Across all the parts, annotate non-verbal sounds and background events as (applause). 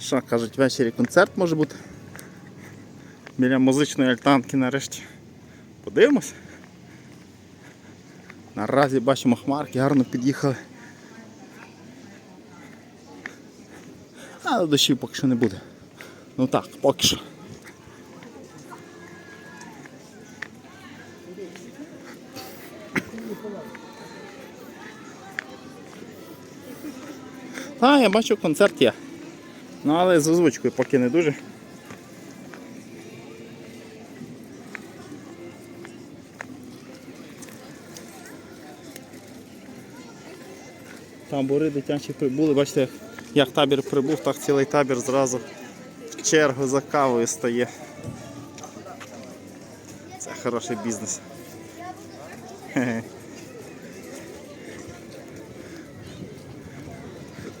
Що, кажуть, ввечері концерт може бути. Біля музичної альтанки нарешті. Подивимось. Наразі бачимо хмарки, гарно під'їхали. Але дощів поки що не буде. Ну так, поки що. Так, я бачу концерт є. Ну але з озвучкою поки не дуже. Табори дитячі прибули, бачите, як, табір прибув, так цілий табір зразу в чергу за кавою стає. Це хороший бізнес. Хе-хе.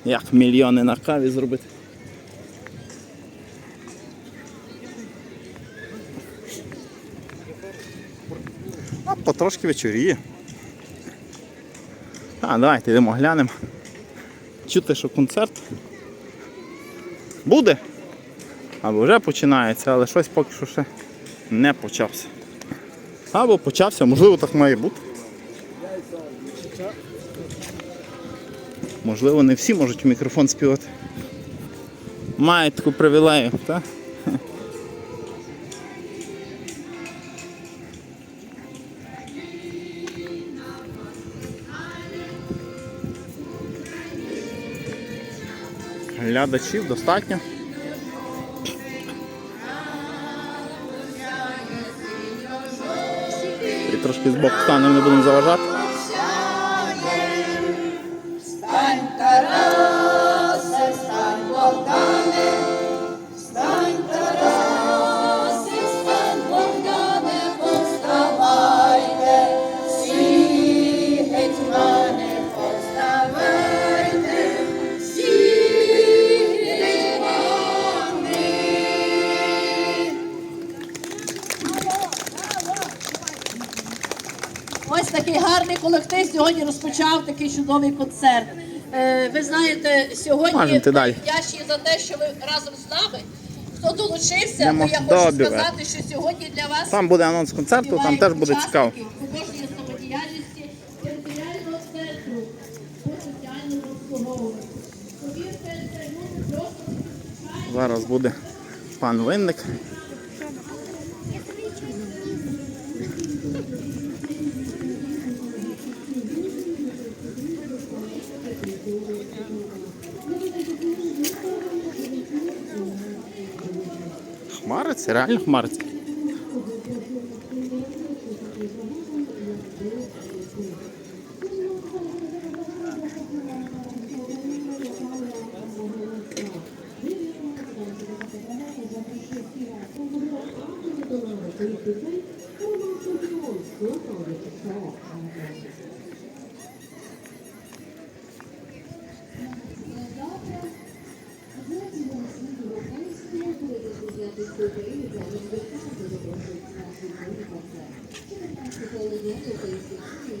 Як мільйони на каві зробити? А потрошки вечоріє. А, давайте йдемо глянемо. Чути, що концерт буде. Або вже починається, але щось поки що ще не почався. Або почався, можливо, так має бути. Можливо, не всі можуть в мікрофон співати. Мають таку привілею, так? Глядачів достатньо. І трошки з боку станемо, не будемо заважати. Такий гарний колектив сьогодні розпочав такий чудовий концерт. Е, ви знаєте, сьогодні вдячні за те, що ви разом з нами. Хто долучився, Йдемо то я хочу добре. сказати, що сьогодні для вас Там буде анонс концерту, там теж буде цікаво. художньої самодіяльності територіального центру по соціальному обслуговуванню. Повірте, це люди просто Зараз буде пан Винник. خمارت راعي خمارتي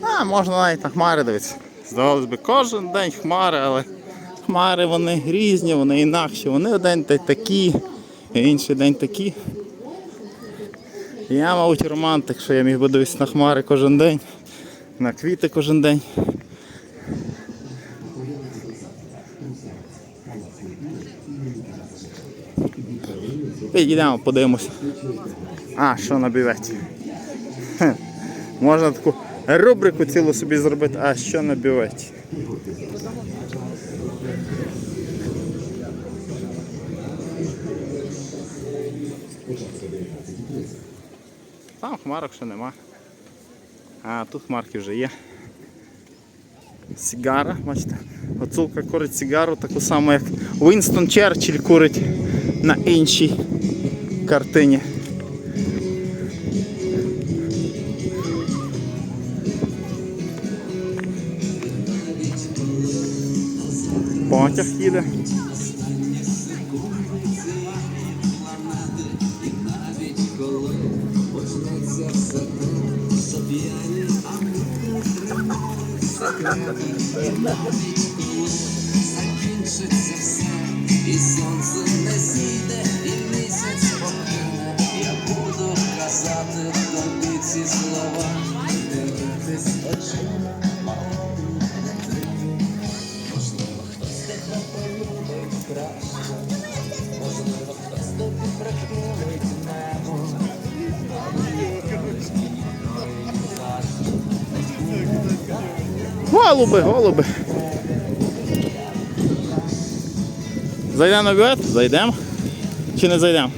А, можна навіть на хмари дивитися. Здавалось би, кожен день хмари, але хмари вони різні, вони інакші. Вони один день такі, інший день такі. Я, мабуть, романтик, що я міг би дивитися на хмари кожен день, на квіти кожен день. Підійдемо, подивимося. А, що на. Можна таку рубрику цілу собі зробити, а що на бюветі? Там хмарок ще нема. А тут хмарки вже є. Сігара, бачите, Гуцулка курить сігару, таку саму, як Вінстон Черчилль курить на іншій картині. Потяг їде. закінчиться все, і сонце Голуби, голуби. Зайдемо на бювет? Зайдемо. Чи не зайдемо?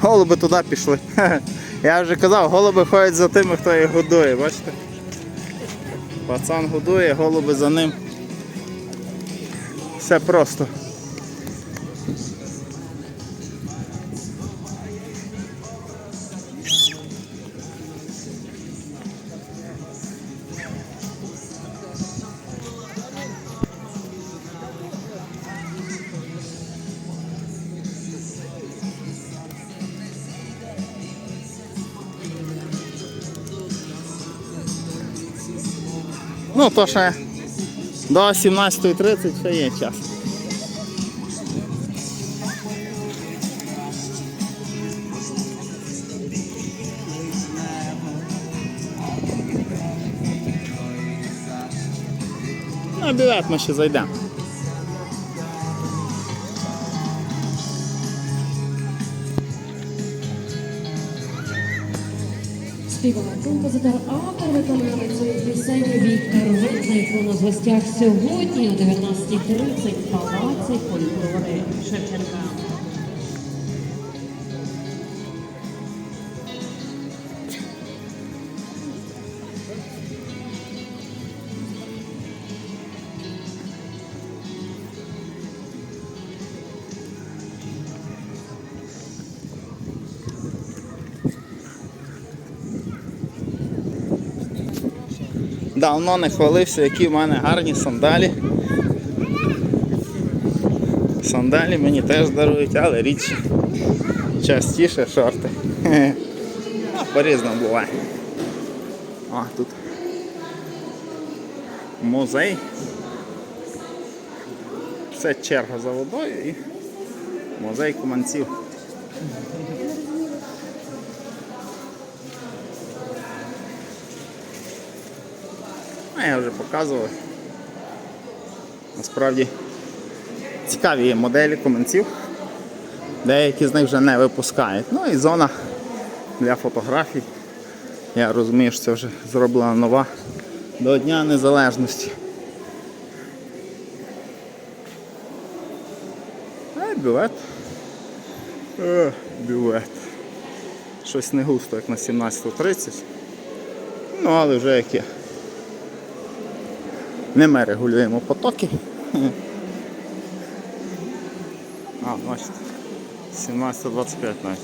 Голуби туди пішли. (laughs) Я вже казав, голуби ходять за тими, хто їх годує, бачите? Пацан годує, голуби за ним. Все просто. Ну, то ще до 17.30 ще є час. На білет ми ще зайдемо. Співак, композитор, автор виконавець цієї пісень Віктор Витник. У нас в гостях сьогодні о 19.30 в палаці культури Шевченка. Давно не хвалився, які в мене гарні сандалі. Сандалі мені теж дарують, але рідше. Частіше шорти. (laughs) По-різному буває. А, тут музей. Це черга за водою і музей куманців. Я вже показував. Насправді цікаві є моделі коментів. Деякі з них вже не випускають. Ну і зона для фотографій. Я розумію, що це вже зроблена нова до Дня Незалежності. А й бювет. Е, бювет. Щось не густо, як на 17.30. Ну, але вже як є. Не ми регулюємо потоки. А, бачите. 17.25 навіть.